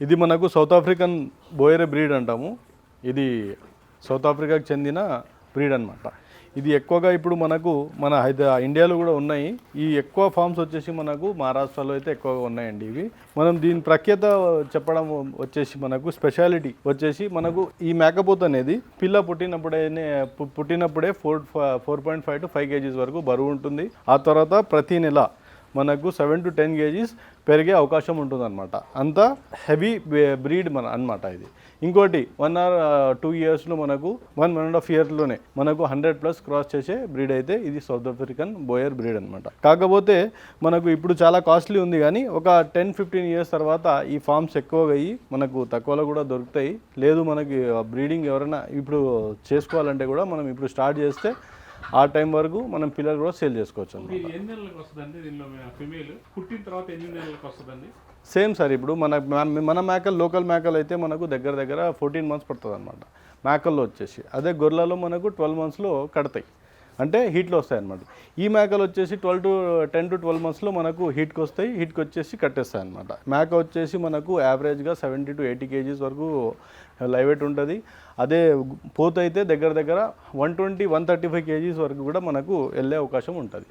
ఇది మనకు south African బోయరే breed అంటాము. ఇది సౌత్ ఆఫ్రికాకు చెందిన బ్రీడ్ అన్నమాట. ఇది ఎక్కువగా ఇప్పుడు మనకు మన హైదరా ఇండియాలో కూడా ఉన్నాయి. ఈ ఎక్కువ ఫార్మ్స్ వచ్చేసి మనకు మహారాష్ట్రలో అయితే ఎక్కువగా ఉన్నాయండి ఇవి. మనం దీని ప్రఖ్యాత చెప్పడం వచ్చేసి మనకు స్పెషాలిటీ వచ్చేసి మనకు ఈ మేకపోత అనేది పిల్ల పుట్టినప్పుడే పు- పుట్టినప్పుడే four four point five to five KGs వరకు బరువు ఉంటుంది. ఆ తర్వాత ప్రతి నెల మనకు సెవెన్ టు టెన్ కేజీస్ పెరిగే అవకాశం ఉంటుందన్నమాట. అంత హెవీ బ్రీడ్ మన అనమాట ఇది. ఇంకోటి వన్ ఆర్ టూ ఇయర్స్లో మనకు వన్ వన్ అండ్ హాఫ్ ఇయర్లోనే మనకు హండ్రెడ్ ప్లస్ క్రాస్ చేసే బ్రీడ్ అయితే ఇది సౌత్ ఆఫ్రికన్ బోయర్ బ్రీడ్ అనమాట కాకపోతే మనకు ఇప్పుడు చాలా కాస్ట్లీ ఉంది కానీ ఒక టెన్ ఫిఫ్టీన్ ఇయర్స్ తర్వాత ఈ ఫామ్స్ ఎక్కువగా అయ్యి మనకు తక్కువలో కూడా దొరుకుతాయి. లేదు మనకి uh, బ్రీడింగ్ ఎవరైనా ఇప్పుడు చేసుకోవాలంటే కూడా మనం ఇప్పుడు స్టార్ట్ చేస్తే ఆ టైం వరకు మనం పిల్లలు కూడా సేల్ చేసుకోవచ్చు సేమ్ సార్ ఇప్పుడు మన మన- మన మేకలు లోకల్ మేకలు అయితే మనకు దగ్గర దగ్గర ఫోర్టీన్ మంత్స్ పడుతుంది అనమాట మేకల్లో వచ్చేసి. అదే గొర్రెలలో మనకు ట్వెల్వ్ మంత్స్లో కడతాయి. అంటే హీట్లో వస్తాయి అనమాట ఈ మేకలు వచ్చేసి twelve to ten to twelve మంత్స్లో మనకు హీట్కి వస్తాయి హీట్కి వచ్చేసి కట్టేస్తాయి అనమాట మేక వచ్చేసి మనకు యావరేజ్గా సెవెంటీ టు ఎయిటీ కేజీస్ వరకు లైవ్ వెయిట్ ఉంటుంది. అదే పోత అయితే దగ్గర దగ్గర one twenty one thirty five KGs వరకు కూడా మనకు వెళ్ళే అవకాశం ఉంటుంది.